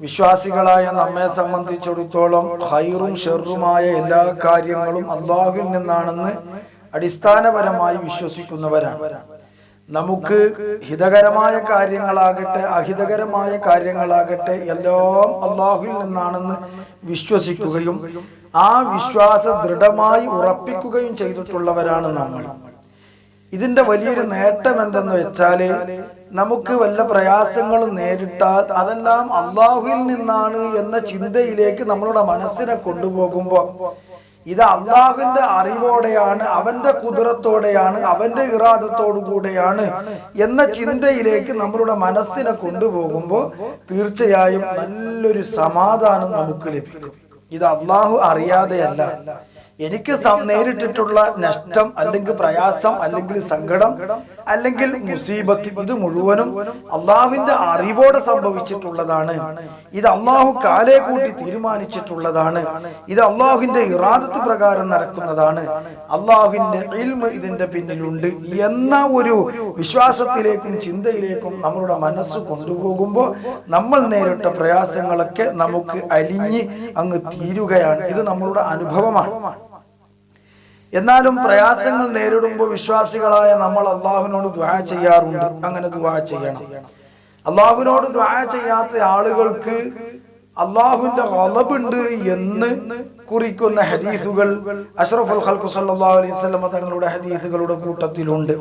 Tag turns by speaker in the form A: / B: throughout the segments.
A: വിശ്വാസികളായ നമ്മെ സംബന്ധിച്ചിടത്തോളം ഹൈറും ഷെറുമായ എല്ലാ കാര്യങ്ങളും അള്ളാഹുവിൽ നിന്നാണെന്ന് അടിസ്ഥാനപരമായി വിശ്വസിക്കുന്നവരാണ്. നമുക്ക് ഹിതകരമായ കാര്യങ്ങളാകട്ടെ അഹിതകരമായ കാര്യങ്ങളാകട്ടെ എല്ലാം അള്ളാഹുവിൽ നിന്നാണെന്ന് വിശ്വസിക്കുകയും ആ വിശ്വാസ ദൃഢമായി ഉറപ്പിക്കുകയും ചെയ്തിട്ടുള്ളവരാണ് നമ്മൾ. ഇതിന്റെ വലിയൊരു നേട്ടം എന്തെന്ന് വെച്ചാൽ നമുക്ക് വല്ല പ്രയാസങ്ങളും നേരിട്ടാൽ അതെല്ലാം അള്ളാഹുവിൽ നിന്നാണ് എന്ന ചിന്തയിലേക്ക് നമ്മളുടെ മനസ്സിനെ കൊണ്ടുപോകുമ്പോൾ ഇത് അള്ളാഹുവിന്റെ അറിവോടെയാണ് അവന്റെ കുതിരത്തോടെയാണ് അവന്റെ ഇറാദത്തോടു കൂടെയാണ് എന്ന ചിന്തയിലേക്ക് നമ്മളുടെ മനസ്സിനെ കൊണ്ടുപോകുമ്പോൾ തീർച്ചയായും നല്ലൊരു സമാധാനം നമുക്ക് ലഭിക്കും. ഇത് അള്ളാഹു അറിയാതെയല്ല. എനിക്ക് നേരിട്ടിട്ടുള്ള നഷ്ടം അല്ലെങ്കിൽ പ്രയാസം അല്ലെങ്കിൽ സങ്കടം അല്ലെങ്കിൽ മുസീബത്ത് ഇത് മുഴുവനും അള്ളാഹുവിന്റെ അറിവോടെ സംഭവിച്ചിട്ടുള്ളതാണ്. ഇത് അള്ളാഹു കാലേ കൂട്ടി തീരുമാനിച്ചിട്ടുള്ളതാണ്. ഇത് അള്ളാഹുവിന്റെ ഇറാദത്ത് പ്രകാരം നടക്കുന്നതാണ്. അള്ളാഹുവിന്റെ ഇൽമ ഇതിന്റെ പിന്നിലുണ്ട് എന്ന ഒരു വിശ്വാസത്തിലേക്കും ചിന്തയിലേക്കും നമ്മളുടെ മനസ്സ് കൊണ്ടുപോകുമ്പോൾ നമ്മൾ നേരിട്ട പ്രയാസങ്ങളൊക്കെ നമുക്ക് അലിഞ്ഞ് അങ്ങ് തീരുകയാണ്. ഇത് നമ്മളുടെ അനുഭവമാണ്. എന്നാലും പ്രയാസങ്ങൾ നേരിടുമ്പോൾ വിശ്വാസികളായ നമ്മൾ അള്ളാഹുവിനോട് ദ്വാ ചെയ്യാറുണ്ട്. അങ്ങനെ ദ്വാ ചെയ്യണം. അള്ളാഹുവിനോട് ദ്വാ ചെയ്യാത്ത ആളുകൾക്ക് അള്ളാഹുവിന്റെ വളബുണ്ട് എന്ന് കുറിക്കുന്ന ഹദീസുകൾ അഷ്റഫുൽ ഖൽഖു സല്ലല്ലാഹു അലൈഹി വസല്ലം തങ്ങളുടെ ഹദീസുകളുടെ കൂട്ടത്തിലുണ്ട്.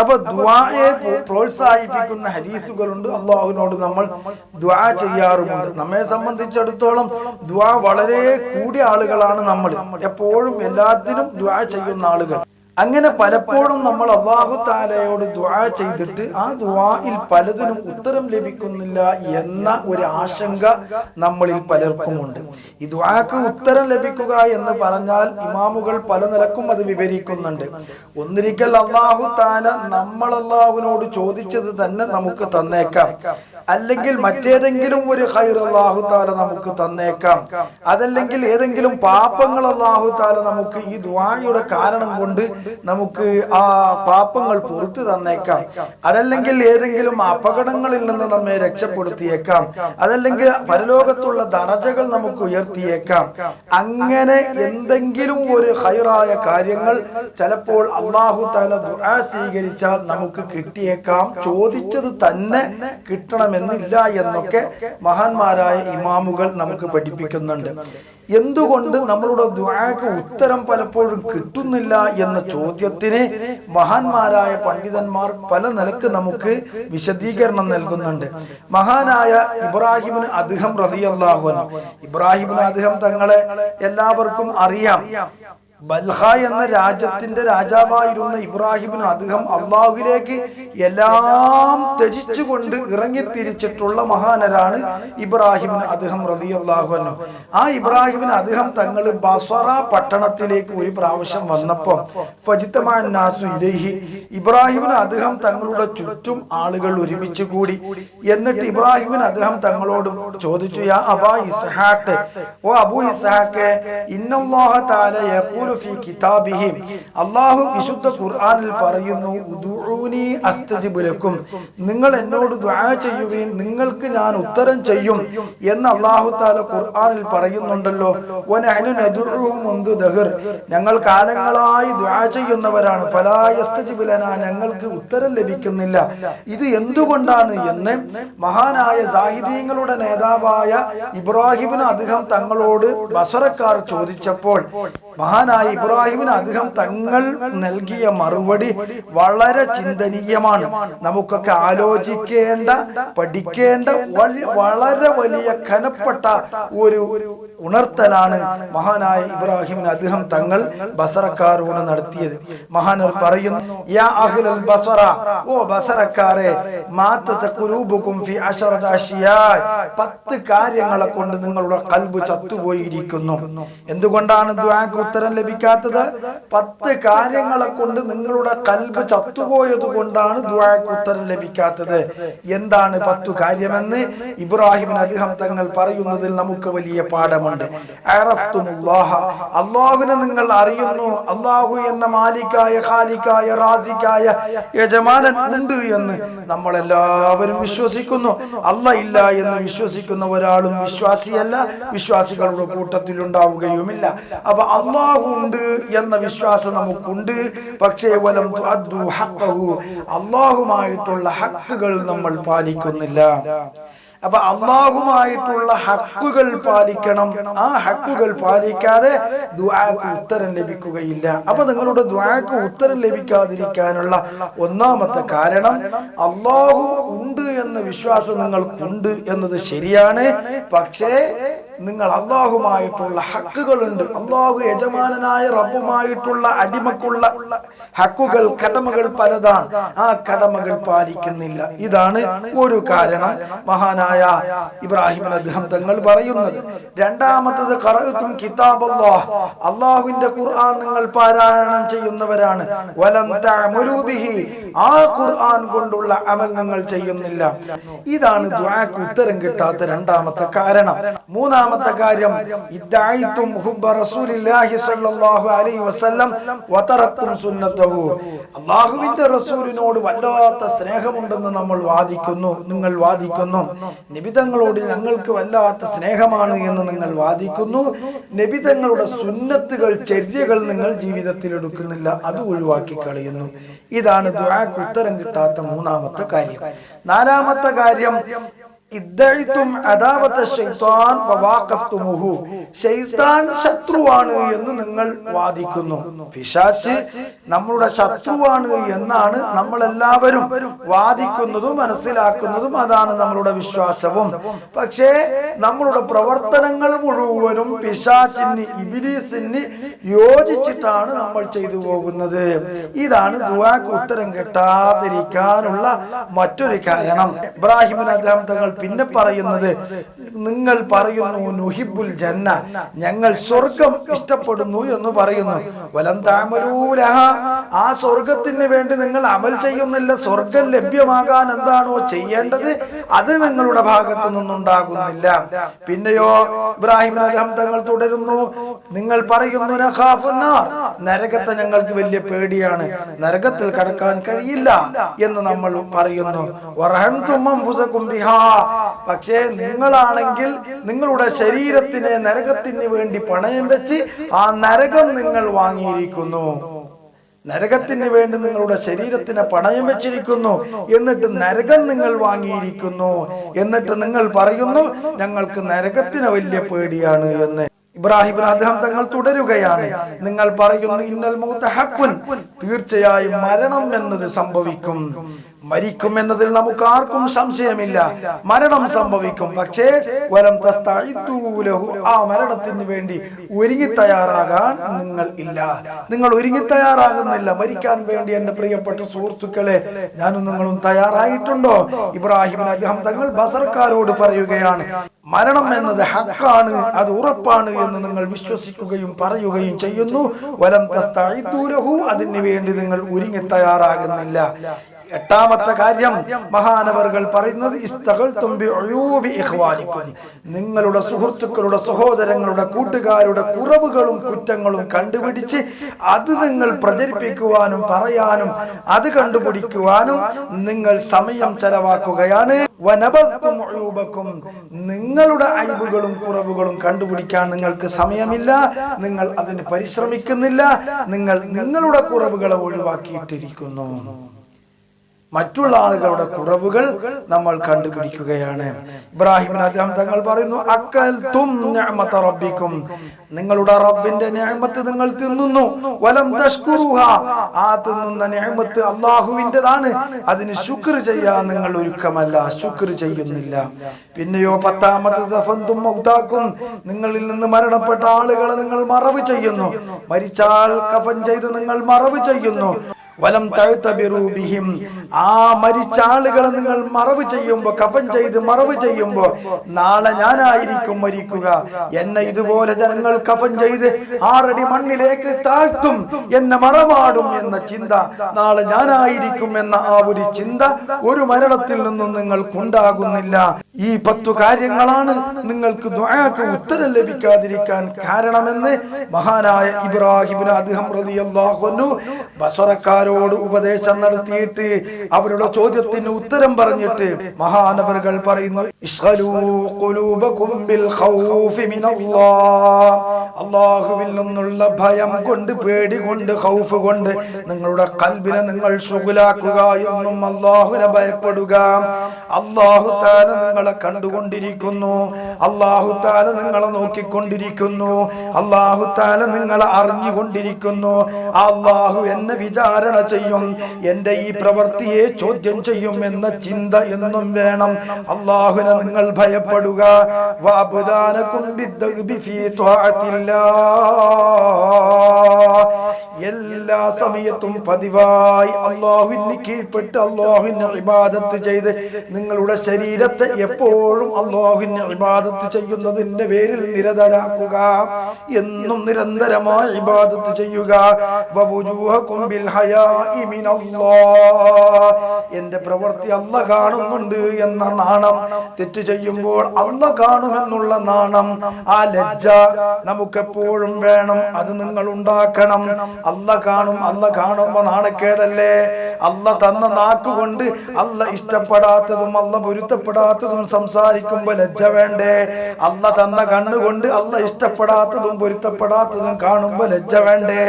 A: അപ്പോൾ ദുആയെ പ്ര- പ്രോത്സാഹിപ്പിക്കുന്ന ഹദീസുകളുണ്ട്. അല്ലാഹുവിനോട് നമ്മൾ ദുആ ചെയ്യാറുമുണ്ട്. നമ്മെ സംബന്ധിച്ചിടത്തോളം ദുആ വളരെ കൂടിയ ആളുകളാണ് നമ്മൾ. എപ്പോഴും എല്ലാത്തിനും ദുആ ചെയ്യുന്ന ആളുകൾ. അങ്ങനെ പലപ്പോഴും നമ്മൾ അള്ളാഹു താലയോട് ദ്വാ ചെയ്തിട്ട് ആ ദ്വായിൽ പലതിനും ഉത്തരം ലഭിക്കുന്നില്ല എന്ന ഒരു ആശങ്ക നമ്മളിൽ പലർക്കുമുണ്ട്. ഈ ദ്വാക്ക് ഉത്തരം ലഭിക്കുക എന്ന് പറഞ്ഞാൽ ഇമാമുകൾ പല നിലക്കും അത് വിവരിക്കുന്നുണ്ട്. ഒന്നിരിക്കൽ അള്ളാഹു താല നമ്മൾ അള്ളാഹുവിനോട് ചോദിച്ചത് തന്നെ നമുക്ക് തന്നേക്കാം. അല്ലെങ്കിൽ മറ്റേതെങ്കിലും ഒരു ഹൈർ അള്ളാഹു താല നമുക്ക് തന്നേക്കാം. അതല്ലെങ്കിൽ ഏതെങ്കിലും പാപങ്ങൾ അള്ളാഹു താല നമുക്ക് ഈ ദ്വായുടെ കാരണം കൊണ്ട് നമുക്ക് ആ പാപങ്ങൾ പുറത്തു തന്നേക്കാം. അതല്ലെങ്കിൽ ഏതെങ്കിലും അപകടങ്ങളിൽ നിന്ന് നമ്മെ രക്ഷപ്പെടുത്തിയേക്കാം. അതല്ലെങ്കിൽ പരലോകത്തുള്ള ദറജകൾ നമുക്ക് ഉയർത്തിയേക്കാം. അങ്ങനെ എന്തെങ്കിലും ഒരു ഹൈറായ കാര്യങ്ങൾ ചിലപ്പോൾ അള്ളാഹു താല ദുആ സ്വീകരിച്ചാൽ നമുക്ക് കിട്ടിയേക്കാം. ചോദിച്ചത് തന്നെ കിട്ടണമെന്നില്ല എന്നൊക്കെ മഹാന്മാരായ ഇമാമുകൾ നമുക്ക് പഠിപ്പിക്കുന്നുണ്ട്. എന്തുകൊണ്ട് നമ്മളുടെ ദ്വാക്ക് ഉത്തരം പലപ്പോഴും കിട്ടുന്നില്ല എന്ന ചോദ്യത്തിന് മഹാന്മാരായ പണ്ഡിതന്മാർ പല നിലയ്ക്ക് നമുക്ക് വിശദീകരണം നൽകുന്നുണ്ട്. മഹാനായ ഇബ്രാഹിമിന് അദ്ദേഹം റളിയല്ലാഹു അൻഹു. ഇബ്രാഹിമിന് അദ്ദേഹം തങ്ങളെ എല്ലാവർക്കും അറിയാം. ബൽഹ എന്ന രാജ്യത്തിന്റെ രാജാവായിരുന്ന ഇബ്രാഹിമിന് അദ്ദേഹം അള്ളാഹുവിലേക്ക് എല്ലാം ത്യജിച്ചുകൊണ്ട് ഇറങ്ങിത്തിരിച്ചിട്ടുള്ള മഹാനരാണ് ഇബ്രാഹിമിന് അദ്ദേഹം റതി അൻഹു. ആ ഇബ്രാഹിമിന് അദ്ദേഹം തങ്ങൾ ബസറ പട്ടണത്തിലേക്ക് ഒരു പ്രാവശ്യം വന്നപ്പോൾ ഫജിത്തമാൻ നാസു ഇലൈഹി. ഇബ്രാഹിമിന് അദ്ദേഹം തങ്ങളുടെ ചുറ്റും ആളുകൾ ഒരുമിച്ച് കൂടി. എന്നിട്ട് ഇബ്രാഹിമിന് അദ്ദേഹം തങ്ങളോട് ചോദിച്ചു യാ അബാ ഇസ്ഹാഖ് ഓ അബു ഇസ്ഹാഖ് ഇന്നല്ലാഹ തആല യഖൂലു ഫീ കിതാബിഹി. അല്ലാഹു വിശുദ്ധ ഖുർആനിൽ പറയുന്നു ഉദൂനി അസ്തജിബ് ലക്കും. നിങ്ങൾ എന്നോട് ദുആ ചെയ്യുകയും നിങ്ങൾക്ക് ഞാൻ ഉത്തരം ചെയ്യും എന്ന് അല്ലാഹു തആല ഖുർആനിൽ പറയുന്നുണ്ടല്ലോ. വനഹ്നു നദുഉഹു മുൻദു ദഹർ. ഞങ്ങൾ കാലങ്ങളായി ദുആ ചെയ്യുന്നവരാണ്. ഫലായസ്തജിബിലന ഞങ്ങൾക്ക് ഉത്തരം ലഭിക്കുന്നില്ല. ഇത് എന്തുകൊണ്ടാണ് എന്ന് മഹാനായ സാഹിത്യങ്ങളുടെ നേതാവായ ഇബ്രാഹിമിന് അദ്ദേഹം തങ്ങളോട് ബസറക്കാർ ചോദിച്ചപ്പോൾ മഹാനായ ഇബ്രാഹിമിന് അദ്ദേഹം തങ്ങൾ നൽകിയ മറുപടി വളരെ ചിന്തനീയമാണ്. നമുക്കൊക്കെ ആലോചിക്കേണ്ട പഠിക്കേണ്ട വളരെ വലിയ കനപ്പെട്ട ഒരു ഉണർത്തലാണ് മഹാനായ ഇബ്രാഹിമിന് അദ്ദേഹം തങ്ങൾ ബസറക്കാരോട് നടത്തിയത്. മഹാനർ പറയുന്നു യാ അഹ്ലൽ ബസറ ഓ ബസറക്കാരെ ഫി പത്ത് കാര്യങ്ങളെ കൊണ്ട് നിങ്ങളുടെ കൽബ് ചത്തുപോയിരിക്കുന്നു. എന്തുകൊണ്ടാണ് ദ്വാക്ക് ഉത്തരം ലഭിക്കാത്തത് പത്ത് കാര്യങ്ങളെ കൊണ്ട് നിങ്ങളുടെ കൽബ് ചത്തുപോയത് കൊണ്ടാണ് ദുവാക്ക് ഉത്തരം ലഭിക്കാത്തത്. എന്താണ് പത്തു കാര്യമെന്ന് ഇബ്രാഹിമിന് അദ്ദേഹം തങ്ങൾ പറയുന്നതിൽ നമുക്ക് വലിയ പാഠമുണ്ട്. അള്ളാഹുവിനെ നിങ്ങൾ അറിയുന്നു. അള്ളാഹു എന്ന മാലിക്കായ ഖാലിക്കായ റാസിക്കായ യജമാനൻ ഉണ്ട് എന്ന് നമ്മൾ എല്ലാവരും വിശ്വസിക്കുന്നു. അല്ല ഇല്ല എന്ന് വിശ്വസിക്കുന്ന ഒരാളും വിശ്വാസിയല്ല. വിശ്വാസികളുടെ കൂട്ടത്തിൽ ഉണ്ടാവുകയുമില്ല അപ്പൊ അള്ളാഹു ഉണ്ട് എന്ന വിശ്വാസം നമുക്കുണ്ട് പക്ഷേ വലം. അള്ളാഹുമായിട്ടുള്ള ഹക്കുകൾ നമ്മൾ പാലിക്കുന്നില്ല അപ്പൊ അള്ളാഹുമായിട്ടുള്ള ഹക്കുകൾ പാലിക്കണം. ആ ഹക്കുകൾ പാലിക്കാതെ ദ്വാക്ക് ഉത്തരം ലഭിക്കുകയില്ല. അപ്പൊ നിങ്ങളുടെ ദ്വാക്ക് ഉത്തരം ലഭിക്കാതിരിക്കാനുള്ള ഒന്നാമത്തെ കാരണം അള്ളാഹു ഉണ്ട് എന്ന വിശ്വാസം നിങ്ങൾക്കുണ്ട് എന്നത് ശരിയാണ്. പക്ഷേ നിങ്ങൾ അള്ളാഹുമായിട്ടുള്ള ഹക്കുകളുണ്ട്. അള്ളാഹു യജമാനനായ റബ്ബുമായിട്ടുള്ള അടിമക്കുള്ള ഹക്കുകൾ കടമകൾ പലതാണ്. ആ കടമകൾ പാലിക്കുന്നില്ല. ഇതാണ് ഒരു കാരണം. മഹാനായ ഇബ്രാഹിം അദ്ദേഹം തങ്ങൾ പറയുന്നത്. രണ്ടാമത്തത് കറത്തും കിതാബ് അള്ളാഹ് അള്ളാഹുവിന്റെ ഖുർആൻ നിങ്ങൾ പാരായണം ചെയ്യുന്നവരാണ്. വലം ആ ഖുർആൻ കൊണ്ടുള്ള അമൽ നിങ്ങൾ ചെയ്യുന്നില്ല. ഇതാണ് ദുആക്ക് ഉത്തരം കിട്ടാത്ത രണ്ടാമത്തെ കാരണം. മൂന്നാമത്തെ കാര്യം ഇദ്ദായിത്തും ഹുബ്ബ റസൂലില്ലാഹി സ്വല്ലല്ലാഹു അലൈഹി വസല്ലം വതറക്തും സുന്നത്തഹു. അല്ലാഹുവിന്റെ റസൂലിനോട് വല്ലാത്ത സ്നേഹമുണ്ടെന്ന് നമ്മൾ വാദിക്കുന്നു നിങ്ങൾ വാദിക്കുന്നു. നിബിതങ്ങളോട് ഞങ്ങൾക്ക് വല്ലാത്ത സ്നേഹമാണ് എന്ന് നിങ്ങൾ വാദിക്കുന്നു. നിബിതങ്ങളുടെ സുന്നത്തുകൾ ചര്യകൾ നിങ്ങൾ ജീവിതത്തിൽ എടുക്കുന്നില്ല. അത് ഒഴിവാക്കി കളയുന്നു. ഇതാണ് ദുആക്ക് ഉത്തരം കിട്ടാത്ത മൂന്നാമത്തെ കാര്യം. നാലാമത്തെ കാര്യം ശൈത്താൻ ശത്രുവാണ് എന്ന് നിങ്ങൾ വാദിക്കുന്നു. പിശാച്ച് നമ്മളുടെ ശത്രുവാണ് എന്നാണ് നമ്മൾ എല്ലാവരും വാദിക്കുന്നതും മനസ്സിലാക്കുന്നതും അതാണ് നമ്മളുടെ വിശ്വാസവും. പക്ഷേ നമ്മളുടെ പ്രവർത്തനങ്ങൾ മുഴുവനും പിശാച്ചിന് ഇബിലീസിന് യോജിച്ചിട്ടാണ് നമ്മൾ ചെയ്തു പോകുന്നത്. ഇതാണ് ദുവാക്ക് ഉത്തരം കിട്ടാതിരിക്കാനുള്ള മറ്റൊരു കാരണം. ഇബ്രാഹിമിന് അദ്ദേഹം തങ്ങൾ പിന്നെ പറയുന്നത് നിങ്ങൾ പറയുന്നു നുഹിബുൽ ജന്ന ഞങ്ങൾ സ്വർഗം ഇഷ്ടപ്പെടുന്നു എന്ന് പറയുന്നു. വലം താമരൂലഹ ആ സ്വർഗത്തിന് വേണ്ടി നിങ്ങൾ അമൽ ചെയ്യുന്നില്ല സ്വർഗം ലഭ്യമാകാൻ എന്താണോ ചെയ്യേണ്ടത് അത് നിങ്ങളുടെ ഭാഗത്തു നിന്നുണ്ടാകുന്നില്ല. പിന്നെയോ ഇബ്രാഹിം അദ്ദേഹം തങ്ങൾ തുടരുന്നു നിങ്ങൾ പറയുന്നു നരകത്തെ ഞങ്ങൾക്ക് വലിയ പേടിയാണ്. നരകത്തിൽ കടക്കാൻ കഴിയില്ല എന്ന് നമ്മൾ പറയുന്നു. പക്ഷേ നിങ്ങളാണെങ്കിൽ നിങ്ങളുടെ ശരീരത്തിനെ നരകത്തിന് വേണ്ടി പണയം വെച്ച് ആ നരകം നിങ്ങൾ വാങ്ങിയിരിക്കുന്നു. നരകത്തിന് വേണ്ടി നിങ്ങളുടെ ശരീരത്തിന് പണയം വെച്ചിരിക്കുന്നു. എന്നിട്ട് നരകം നിങ്ങൾ വാങ്ങിയിരിക്കുന്നു. എന്നിട്ട് നിങ്ങൾ പറയുന്നു ഞങ്ങൾക്ക് നരകത്തിന് വലിയ പേടിയാണ് എന്ന്. ഇബ്രാഹിം അദ്ദേഹം തങ്ങൾ തുടരുകയാണ്. നിങ്ങൾ പറയുന്നു ഇന്നൽ ഹക്കുൻ തീർച്ചയായും മരണം എന്നത് സംഭവിക്കും. മരിക്കും എന്നതിൽ നമുക്ക് ആർക്കും സംശയമില്ല. മരണം സംഭവിക്കും. പക്ഷേ വലം തസ്തൂലഹു ലഹു. ആ മരണത്തിന് വേണ്ടി ഒരുങ്ങി തയ്യാറാകാൻ നിങ്ങൾ ഇല്ല. നിങ്ങൾ ഒരുങ്ങി തയ്യാറാകുന്നില്ല. മരിക്കാൻ വേണ്ടി എന്റെ പ്രിയപ്പെട്ട സുഹൃത്തുക്കളെ ഞാനും നിങ്ങളും തയ്യാറായിട്ടുണ്ടോ? ഇബ്രാഹിമിന് അദ്ദേഹം തങ്ങൾ ബസർക്കാരോട് പറയുകയാണ് മരണം എന്നത് ഹക്കാണ് അത് ഉറപ്പാണ് എന്ന് നിങ്ങൾ വിശ്വസിക്കുകയും പറയുകയും ചെയ്യുന്നു. വലം തസ്തായി ദൂരവും അതിനു വേണ്ടി നിങ്ങൾ ഒരുങ്ങി തയ്യാറാകുന്നില്ല. എട്ടാമത്തെ കാര്യം മഹാനവറുകൾ പറയുന്നത് നിങ്ങളുടെ സുഹൃത്തുക്കളുടെ സഹോദരങ്ങളുടെ കൂട്ടുകാരുടെ കുറവുകളും കുറ്റങ്ങളും കണ്ടുപിടിച്ച് അത് നിങ്ങൾ പ്രചരിപ്പിക്കുവാനും പറയാനും അത് കണ്ടുപിടിക്കുവാനും നിങ്ങൾ സമയം ചെലവാക്കുകയാണ്. ഉയൂബക്കും. നിങ്ങളുടെ അയബുകളും കുറവുകളും കണ്ടുപിടിക്കാൻ നിങ്ങൾക്ക് സമയമില്ല നിങ്ങൾ അതിന് പരിശ്രമിക്കുന്നില്ല നിങ്ങൾ നിങ്ങളുടെ കുറവുകളെ ഒഴിവാക്കിയിട്ടിരിക്കുന്നു. മറ്റുള്ള ആളുകളുടെ കുറവുകൾ നമ്മൾ കണ്ടുപിടിക്കുകയാണ്. ഇബ്രാഹിമിന് അദ്ദേഹം തങ്ങൾ പറയുന്നു അക്കൽ തും റബ്ബിക്കും. നിങ്ങളുടെ റബ്ബിന്റെ നിഅമത്ത് നിങ്ങൾ തിന്നുന്നു. വലം തഷ്കുറുഹ. ആ തിന്നുന്ന നിഅമത്ത് അള്ളാഹുവിന്റെതാണ് അതിന് ശുക്ർ ചെയ്യാൻ നിങ്ങൾ ഒരുക്കമല്ല ശുക്ർ ചെയ്യുന്നില്ല. പിന്നെയോ പത്താമത്തെ ദഫന്തും മൗതാക്കും നിങ്ങളിൽ നിന്ന് മരണപ്പെട്ട ആളുകളെ നിങ്ങൾ മറവ് ചെയ്യുന്നു. മരിച്ചാൽ കഫൻ ചെയ്ത് നിങ്ങൾ മറവ് ചെയ്യുന്നു. വലം തഴുത്തബിറു ബിഹിം. ആ മരിച്ച ആളുകളെ നിങ്ങൾ മറവ് ചെയ്യുമ്പോ കഫൻ ചെയ്ത് മറവ് ചെയ്യുമ്പോ നാളെ ഞാനായിരിക്കും മരിക്കുക. എന്നെ ഇതുപോലെ ജനങ്ങൾ കഫൻ ചെയ്ത് ആറടി മണ്ണിലേക്ക് താഴ്ത്തും. എന്നെ മറമാടും എന്ന ചിന്ത നാളെ ഞാനായിരിക്കും എന്ന ആ ഒരു ചിന്ത ഒരു മരണത്തിൽ നിന്നും നിങ്ങൾക്കുണ്ടാകുന്നില്ല. ഈ പത്തു കാര്യങ്ങളാണ് നിങ്ങൾക്ക് ദുആക്ക് ഉത്തരം ലഭിക്കാതിരിക്കാൻ കാരണമെന്ന് മഹാനായ ഇബ്രാഹിബിന് അദ്ദേഹം റളിയല്ലാഹു അൻഹു ബസറക്കാരോട് ഉപദേശം നടത്തിയിട്ട് അവരുടെ ചോദ്യത്തിന് ഉത്തരം പറഞ്ഞിട്ട് മഹാനവറുകൾ പറയുന്നു അള്ളാഹുവിൽ നിന്നുള്ള ഭയം കൊണ്ട് പേടി കൊണ്ട് ഖൗഫ് കൊണ്ട് നിങ്ങളുടെ കൽബിനെ നിങ്ങൾ സുഖലാക്കുക എന്നും അള്ളാഹുവിനെ ഭയപ്പെടുക. അള്ളാഹു താല നിങ്ങളെ കണ്ടുകൊണ്ടിരിക്കുന്നു. അള്ളാഹു താല നിങ്ങളെ നോക്കിക്കൊണ്ടിരിക്കുന്നു. അള്ളാഹു താല നിങ്ങളെ അറിഞ്ഞുകൊണ്ടിരിക്കുന്നു. അള്ളാഹു എന്നെ വിചാരണ ചെയ്യും. എന്റെ ഈ പ്രവൃത്തിയെ ചോദ്യം ചെയ്യും എന്ന ചിന്ത എന്നും വേണം. അള്ളാഹുവിനെ നിങ്ങൾ ഭയപ്പെടുക. വാബുദാന ബിദ്ദഗ്ബി ഫീ ത്വാഅത്തില്ലാഹ്. എല്ലാ സമയത്തും പതിവായി അള്ളാഹുവിന് കീഴ്പ്പെട്ട് അള്ളാഹുവിന് ഇബാദത്ത് ചെയ്ത് നിങ്ങളുടെ ശരീരത്തെ എപ്പോഴും അള്ളാഹുവിന് ഇബാദത്ത് ചെയ്യുന്നതിന്റെ പേരിൽ നിരതരാക്കുക എന്നും നിരന്തരമായി ഇബാദത്ത് ചെയ്യുക. എന്റെ പ്രവൃത്തി അല്ല കാണുന്നുണ്ട് എന്ന നാണം. തെറ്റ് ചെയ്യുമ്പോൾ അല്ല കാണുമെന്നുള്ള നാണം. ആ ലജ്ജ നമുക്കെപ്പോഴും വേണം. അത് നിങ്ങൾ ഉണ്ടാക്കണം. അല്ല കാണും അല്ല കാണുമ്പോ നാണക്കേടല്ലേ? അല്ല തന്ന നാക്കുകൊണ്ട് അല്ല ഇഷ്ടപ്പെടാത്തതും അല്ല പൊരുത്തപ്പെടാത്തതും സംസാരിക്കുമ്പോ ലജ്ജ വേണ്ടേ? അല്ല തന്ന കണ്ണുകൊണ്ട് അല്ല ഇഷ്ടപ്പെടാത്തതും പൊരുത്തപ്പെടാത്തതും കാണുമ്പോ ലജ്ജ വേണ്ടേ?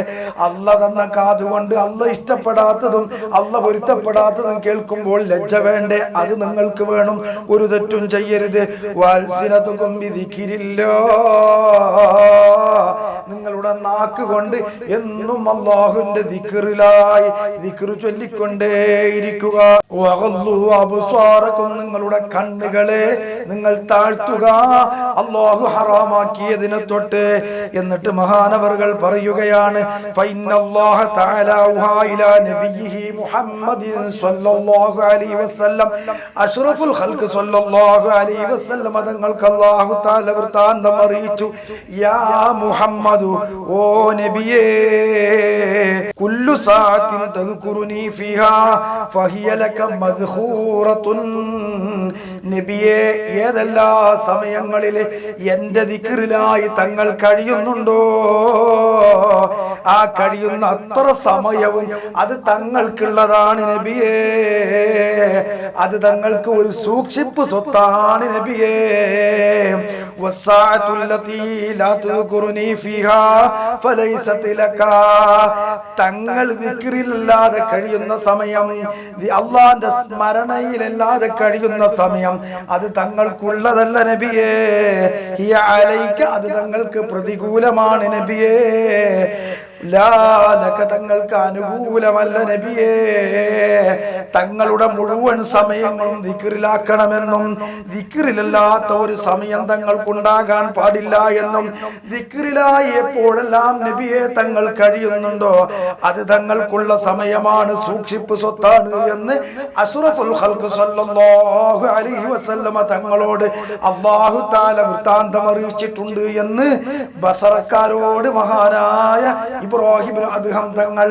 A: അല്ല തന്ന കാതുകൊണ്ട് അല്ല ഇഷ്ടപ്പെടാത്തതും അല്ല പൊരുത്തപ്പെടാത്തതും കേൾക്കുമ്പോൾ ലജ്ജ വേണ്ടേ? അത് നിങ്ങൾക്ക് വേണം. ഒരു തെറ്റും ചെയ്യരുത്. വാത്സിനത്തും വിധിക്കിരില്ലോ. നിങ്ങളുടെ നാക്ക് കൊണ്ട് എന്നും അള്ളാഹുവിന്റെ ദിക്കറിലായി ദിക്കറ് ചൊല്ലിക്കൊണ്ടേയിരിക്കുക. നിങ്ങളുടെ കണ്ണുകളെ നിങ്ങൾ താഴ്ത്തുക. അള്ളാഹു ഹറാമാക്കിയതിനെ തൊട്ട് എന്നിട്ട് മഹാനവറുകൾ പറയുകയാണ് അഷ്റഫുൽ സ്വല്ലല്ലാഹു അലൈഹി വസല്ലം അല്ലാഹു അറിയിച്ചു. യാ മുഹമ്മദു ഓ നബിയേ കുല്ലു ഫിഹാ ഫഹിയ ലക നബിയെ ഏതെല്ലാ സമയങ്ങളിൽ എന്റെ ദിക്കറിലായി തങ്ങൾ കഴിയുന്നുണ്ടോ? ആ കഴിയുന്ന അത്ര സമയവും അത് തങ്ങൾക്കുള്ളതാണ് നബിയേ. അത് തങ്ങൾക്ക് ഒരു സൂക്ഷിപ്പ് സ്വത്താണ് നബിയേ. തങ്ങൾ വിക്രിലല്ലാതെ കഴിയുന്ന സമയം അള്ളാന്റെ സ്മരണയിലല്ലാതെ കഴിയുന്ന സമയം അത് തങ്ങൾ തങ്ങൾക്കുള്ളതല്ല നബിയേ. അത് തങ്ങൾക്ക് പ്രതികൂലമാണ് നബിയേ. തങ്ങൾക്ക് അനുകൂലമല്ല നബിയേ. തങ്ങളുടെ മുഴുവൻ സമയങ്ങളും ദിക്കറിലാക്കണമെന്നും ദിക്കറിലല്ലാത്ത ഒരു സമയം തങ്ങൾക്കുണ്ടാകാൻ പാടില്ല എന്നും ദിക്കറിലായപ്പോഴെല്ലാം നബിയെ തങ്ങൾ കഴിയുന്നുണ്ടോ അത് തങ്ങൾക്കുള്ള സമയമാണ് സൂക്ഷിപ്പ് സ്വത്താണ് എന്ന് അസുറഫുൽ ഖൽഖ് സല്ലല്ലാഹു അലൈഹി വസല്ലമ തങ്ങളോട് അള്ളാഹു താല വൃത്താന്തം അറിയിച്ചിട്ടുണ്ട് എന്ന് ബസറക്കാരോട് മഹാനായ ഇബ്രാഹിം അദ്ദേഹം തങ്ങൾ